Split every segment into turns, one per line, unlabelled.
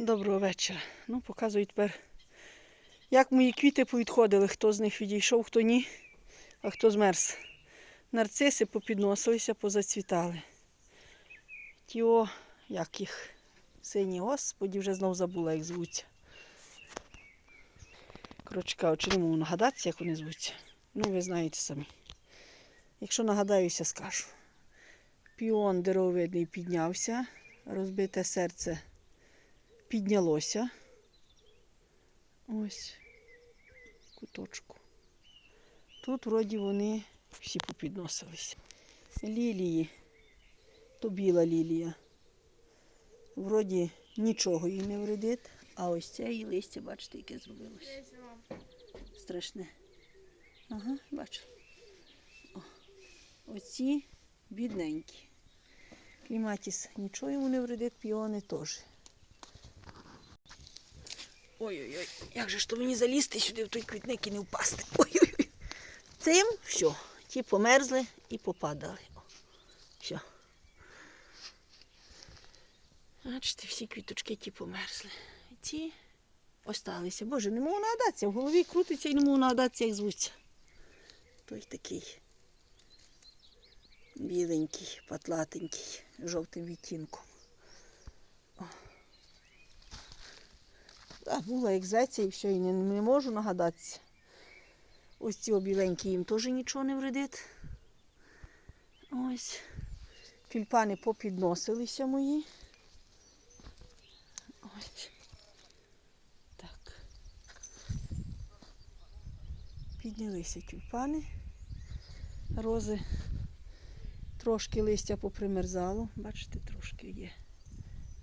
Доброго вечора. Ну, показую тепер, як мої квіти повідходили, хто з них відійшов, хто ні, а хто змерз. Нарциси попідносилися, позацвітали. Ті о, як їх, сині, господі, вже знов забула, як звуться. Коротше кажучи, не можу нагадатися, як вони звуться. Ну, ви знаєте самі. Якщо нагадаюся, скажу. Піон деревовидний піднявся, розбите серце піднялося. Ось куточку. Тут вроді вони всі попідносилися. Лілії, то біла лілія. Вроді нічого їй не вредить, а ось це її листя, бачите, яке зробилося. Страшне. Ага, бачу. О, оці бідненькі. Кліматіс нічого йому не вредить, піони теж. Ой-ой-ой, як же ж то мені залізти сюди в той квітник і не впасти. Ой-ой-ой. Цим все. Ті померзли і попадали. Все. Бачите, всі квіточки ті померзли. Ті осталися. Боже, не можу нагадатися. В голові крутиться і не можу нагадатися, як звуться. Той такий біленький, патлатенький, жовтим відтінком. Була як зветься і все, і не, не можу нагадатися. Ось ці обіленькі їм теж нічого не вредить. Ось. Тюльпани попідносилися мої. Ось. Так. Піднялися тюльпани. Рози. Трошки листя попримерзало. Бачите, трошки є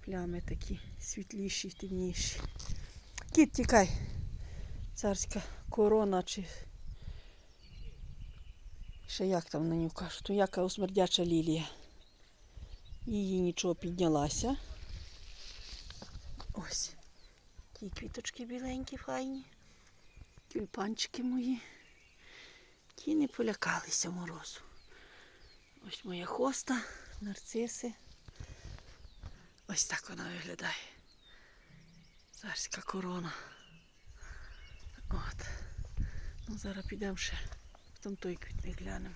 плями такі світліші, темніші. Кіт, тікай. Царська корона чи. Ще як там на нього кажуть, то яка усмердяча лілія. Її нічого піднялася. Ось. Ті квіточки біленькі, файні. Тюльпанчики мої. Ті не полякалися морозу. Ось моя хоста, нарциси. Ось так вона виглядає. Царська корона. От. Ну, зараз підемо ще там той квітник глянемо.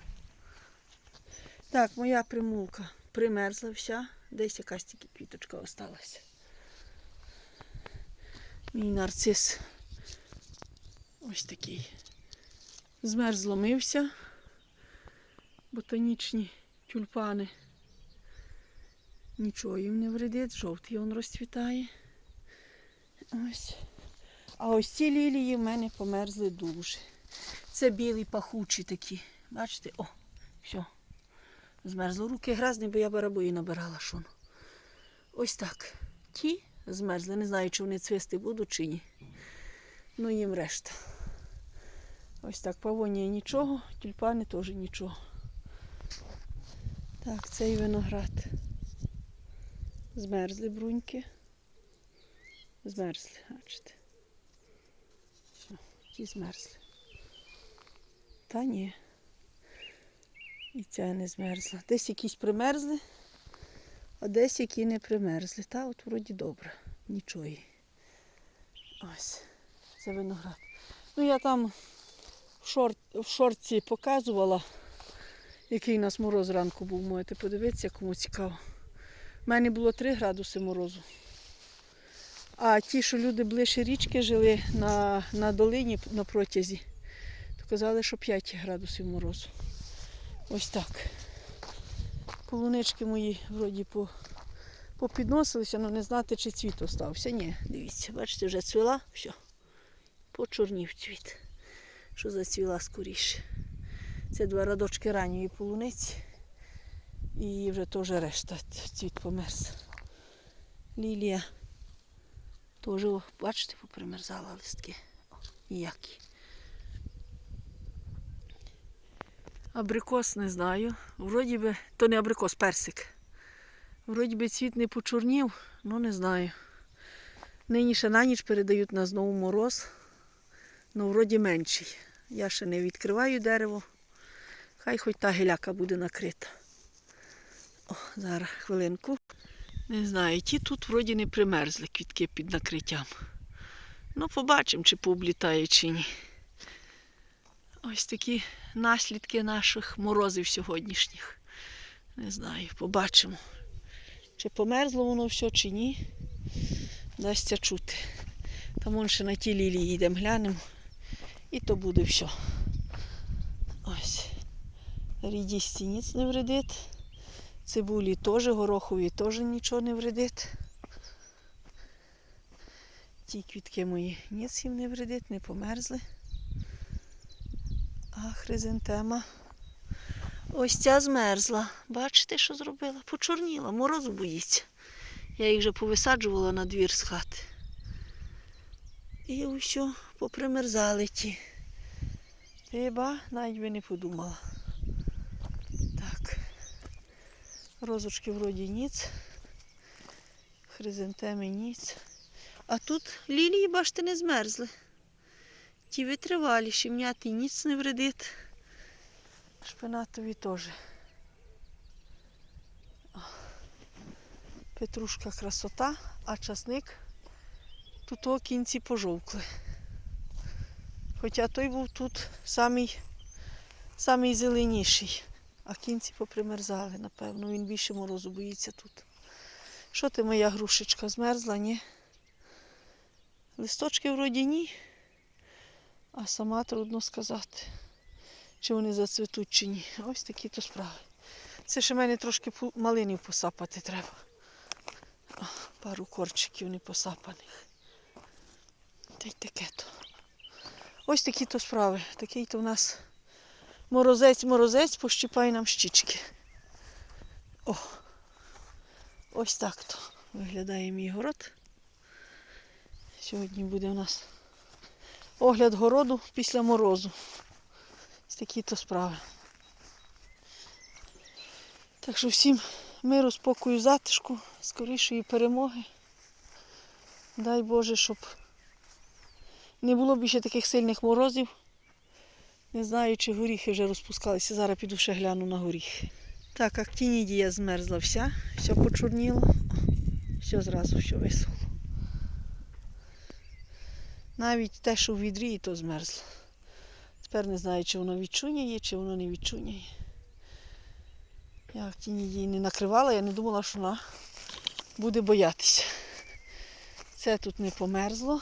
Так, моя примулка примерзла вся. Десь якась тільки квіточка осталася. Мій нарцис ось такий. Змерз зломився. Ботанічні тюльпани. Нічого їм не вредить, жовтий він розцвітає. Ось. А ось ці лілії в мене померзли дуже. Це білі пахучі такі. Бачите? О, все. Змерзло. Руки грязні, бо я барабої набирала шону. Ось так. Ті змерзли. Не знаю, чи вони цвісти будуть чи ні. Ну їм решта. Ось так, павонія нічого, тюльпани теж нічого. Так, цей виноград. Змерзли бруньки. Змерзли, бачите. Все, ті змерзли. Та ні. І ця не змерзла. Десь якісь примерзли, а десь які не примерзли. Та от вроді добре. Нічого. Ось. Це виноград. Ну я там в, шорт, в шорті показувала, який у нас мороз зранку був. Можете подивитися, кому цікаво. У мене було 3 градуси морозу. А ті, що люди ближче річки жили на, на долині на протязі, то казали, що 5 градусів морозу. Ось так. Полунички мої вроді по, попідносилися, але не знати, чи цвіт остався. Ні, дивіться, бачите, вже цвіла, все. Почорнів цвіт. Що зацвіла скоріше. Це два радочки ранньої полуниці. І вже теж решта цвіт померз. Лілія теж, о, бачите, попримерзала листки. О, ніякі. Абрикос не знаю. Вроді би, то не абрикос, персик. Вроді би цвіт не почорнів, ну не знаю. Нині ще на ніч передають на знову мороз. Ну, вроді менший. Я ще не відкриваю дерево. Хай хоч та геляка буде накрита. О, зараз хвилинку. Не знаю, ті тут вроді не примерзли квітки під накриттям. Ну, побачимо, чи пооблітає, чи ні. Ось такі наслідки наших морозів сьогоднішніх. Не знаю, побачимо. Чи померзло воно все, чи ні. Дасться чути. Там вон ще на ті лілії йдемо, глянемо. І то буде все. Ось. Рідісті ніц не вредить. Цибулі теж, горохові теж нічого не вредить. Ті квітки мої ніц їм не вредить, не померзли. А хризантема ось ця змерзла. Бачите, що зробила? Почорніла, морозу боїться. Я їх вже повисаджувала на двір з хати. І усе, попримерзали ті. Ти ба, навіть би не подумала. Так. Розочки вроді ніц. Хризантеми ніц. А тут лілії, бачите, не змерзли. Ті витриваліші, м'яти ніц не вредить. Шпинатові теж. Петрушка красота, а часник тут о кінці пожовкли. Хоча той був тут самий, самий зеленіший, а кінці попримерзали, напевно. Він більше морозу боїться тут. Що ти, моя грушечка, змерзла, ні? Листочки вроді ні, а сама трудно сказати, чи вони зацвітуть, чи ні. Ось такі то справи. Це ще мене трошки малинів посапати треба. Пару корчиків не посапаних. Та й таке то. Ось такі то справи. Такий то в нас морозець-морозець, пощипай нам щічки. О! Ось так то виглядає мій город. Сьогодні буде у нас огляд городу після морозу. Ось такі то справи. Так що всім миру, спокою, затишку, скорішої перемоги. Дай Боже, щоб не було більше таких сильних морозів. Не знаю, чи горіхи вже розпускалися. Зараз піду ще гляну на горіхи. Так, актінідія змерзла вся, все почорніло. Все зразу все висохло. Навіть те, що в відрі, то змерзло. Тепер не знаю, чи воно відчуняє, чи воно не відчуняє. Я актінідії не накривала, я не думала, що вона буде боятися. Це тут не померзло.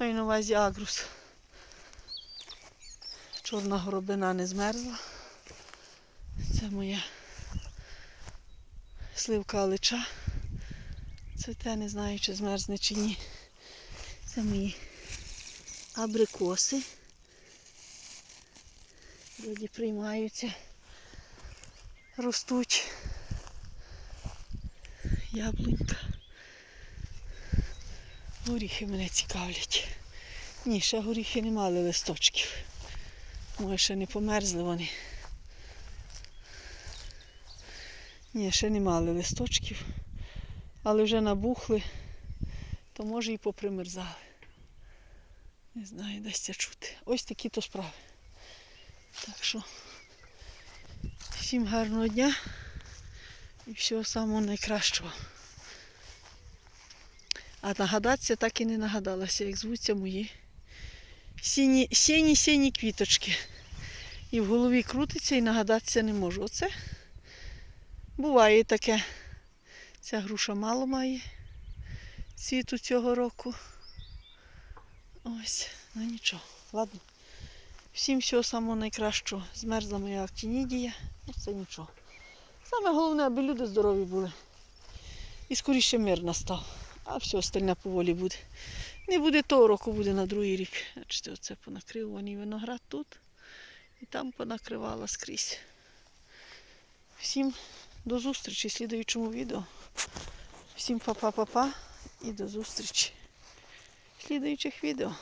Маю на увазі агрус. Чорна горобина не змерзла. Це моя сливка алича. Це те не знаю, чи змерзне чи ні. Це мої абрикоси. Вроді приймаються, ростуть. Яблунька. Горіхи мене цікавлять. Ні, ще горіхи не мали листочків. Може, ще не померзли вони. Ні, ще не мали листочків, але вже набухли, то може і попримерзали. Не знаю, дасться чути. Ось такі то справи. Так що всім гарного дня і всього самого найкращого. А нагадатися так і не нагадалася, як звуться мої сіні, сіні, сіні квіточки. І в голові крутиться і нагадатися не можу. Оце буває таке. Ця груша мало має цвіту цього року. Ось, ну нічого. Ладно. Всім всього самого найкращого. Змерзла моя актінідія. Ну це нічого. Саме головне, аби люди здорові були. І скоріше мир настав. А все остальне поволі буде. Не буде того року, буде на другий рік. Бачите, оце понакрив вони виноград тут. І там понакривала скрізь. Всім до зустрічі в слідуючому відео. Всім па-па-па-па і до зустрічі в слідуючих відео.